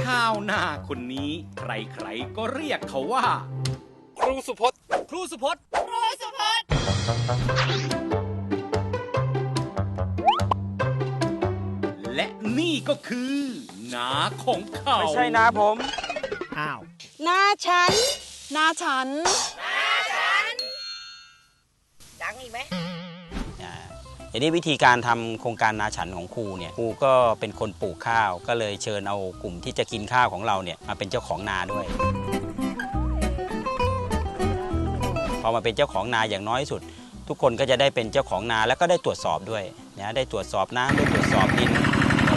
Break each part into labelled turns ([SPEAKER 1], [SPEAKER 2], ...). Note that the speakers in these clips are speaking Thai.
[SPEAKER 1] ชาวนาคนนี้ใครๆก็เรียกเขาว่า ครูสุพจน์ครูสุพจน์ครูสุพจน์และนี่ก็คือนาของเขา
[SPEAKER 2] ไม่ใช่นาผม
[SPEAKER 3] อ้าว
[SPEAKER 4] หน้าฉัน
[SPEAKER 5] หน้าฉัน
[SPEAKER 4] ดังอีกไหม
[SPEAKER 2] อ่า ทีนี้วิธีการทำโครงการนาฉันของครูเนี่ยครูก็เป็นคนปลูกข้าว ก็เลยเชิญเอากลุ่มที่จะกินข้าวของเราเนี่ยมาเป็นเจ้าของนาด้วย พอมาเป็นเจ้าของนาอย่างน้อยสุด ทุกคนก็จะได้เป็นเจ้าของนาแล้วก็ได้ตรวจสอบด้วยนะได้ตรวจสอบน้ำได้ตรวจสอบดิน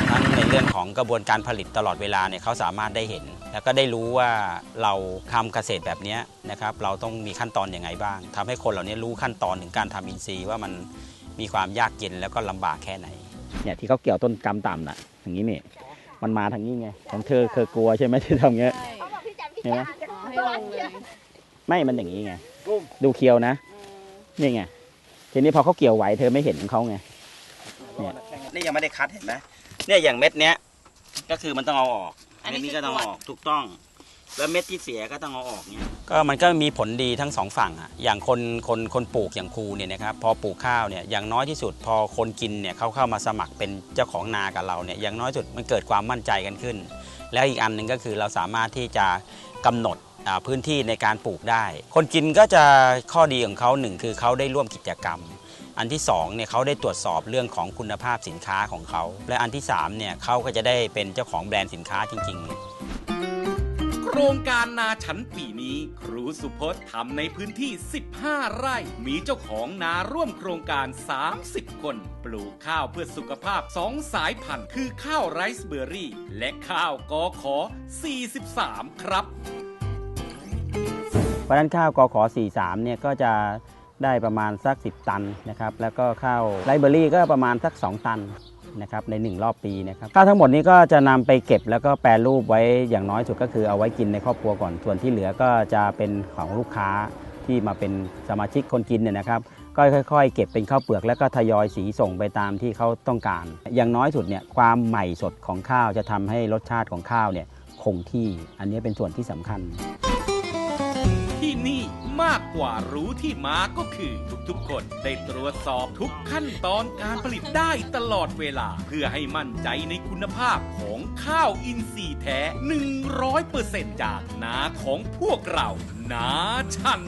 [SPEAKER 2] ทั้งในเรื่องของกระบวนการผลิตตลอดเวลาเนี่ยเขาสามารถได้เห็น แล้วก็ได้รู้ว่าเราทำเกษตรแบบนี้นะครับเราต้องมีขั้นตอนอยังไงบ้างทำให้คนเหล่านี้รู้ขั้นตอนถึงการทำอินทรีย์ว่ามัน มีความยากเย็นแล้วก็ลำบากแค่ไหน
[SPEAKER 3] เนี่ยที่เขาเกี่ยวต้นกำต่ำน่ะอย่างนี้นี่มันมาทางนี้ไงของเธอเคยกลัวใช่ไหมที่ทำเงี้ยเห็นไหม
[SPEAKER 5] ให้ลงเลย
[SPEAKER 3] ไม่มันอย่างนี้ไงดูเคียวนะนี่ไงทีนี้พอเขาเกี่ยวไหวเธอไม่เห็นของเขาไง
[SPEAKER 2] นี่ยังไม่ได้คัดเห็นไหมเนี่ยอย่างเม็ดเนี้ยก็คือมันต้องเอาออก
[SPEAKER 4] อันนี้
[SPEAKER 2] เม็ดนี้
[SPEAKER 4] คือ
[SPEAKER 2] ก็ต้อง
[SPEAKER 4] ตรวจ
[SPEAKER 2] เอาออกถูกต้อง แล้วเม็ดที่เสียก็ต้องเอาออกเนี่ยก็มันก็มีผลดีทั้งสองฝั่งอะอย่างคนคนคนปลูกอย่างครูเนี่ยนะครับพอปลูกข้าวเนี่ยอย่างน้อยที่สุด พอคนกินเนี่ยเขาเข้ามาสมัครเป็นเจ้าของนากับเราเนี่ยอย่างน้อยสุดมันเกิดความมั่นใจกันขึ้น แล้วอีกอันหนึ่งก็คือเราสามารถที่จะกำหนดพื้นที่ในการปลูกได้ คนกินก็จะข้อดีของเขาหนึ่งคือเขาได้ร่วมกิจกรรม อันที่สองเนี่ยเขาได้ตรวจสอบเรื่องของคุณภาพสินค้าของเขา และอันที่สามเนี่ยเขาก็จะได้เป็นเจ้าของแบรนด์สินค้าจริง ๆ
[SPEAKER 1] ครงการนาฉันปีนี้ ครูสุพจน์ทำในพื้นที่ 15 ไร่ มีเจ้าของนาร่วมโครงการ 30 คน ปลูกข้าวเพื่อสุขภาพ 2 สายพันธุ์ คือข้าวไรซ์เบอร์รี่ และข้าวกอขอ 43 ครับ
[SPEAKER 3] เพราะนั้นข้าวกอขอ 43 เนี่ยก็จะได้ประมาณสัก 10 ตันนะครับ แล้วก็ข้าวไรเบอร์รี่ก็ประมาณสัก 2 ตัน นะครับใน 1 รอบปีนะครับข้าวทั้งหมดนี้ก็จะนำไปเก็บแล้วก็แปรรูปไว้อย่างน้อยสุดก็คือเอาไว้กินในครอบครัวก่อนส่วนที่เหลือก็จะเป็นของลูกค้าที่มาเป็นสมาชิกคนกินเนี่ยนะครับก็ค่อยๆ เก็บเป็นข้าวเปลือกแล้วก็ทยอยสีส่งไปตามที่เขาต้องการ อย่างน้อยสุดเนี่ยความใหม่สดของข้าวจะทำให้รสชาติของข้าวเนี่ยคงที่อันนี้เป็นส่วนที่สำคัญา
[SPEAKER 1] กกว่ารู้ที่มาก็คือทุกๆ คนได้ตรวจสอบทุกขั้นตอนการผลิตได้ตลอดเวลา เพื่อให้มั่นใจในคุณภาพของข้าวอินทรีย์แท้ 100%จากนาของพวกเรา นาชัน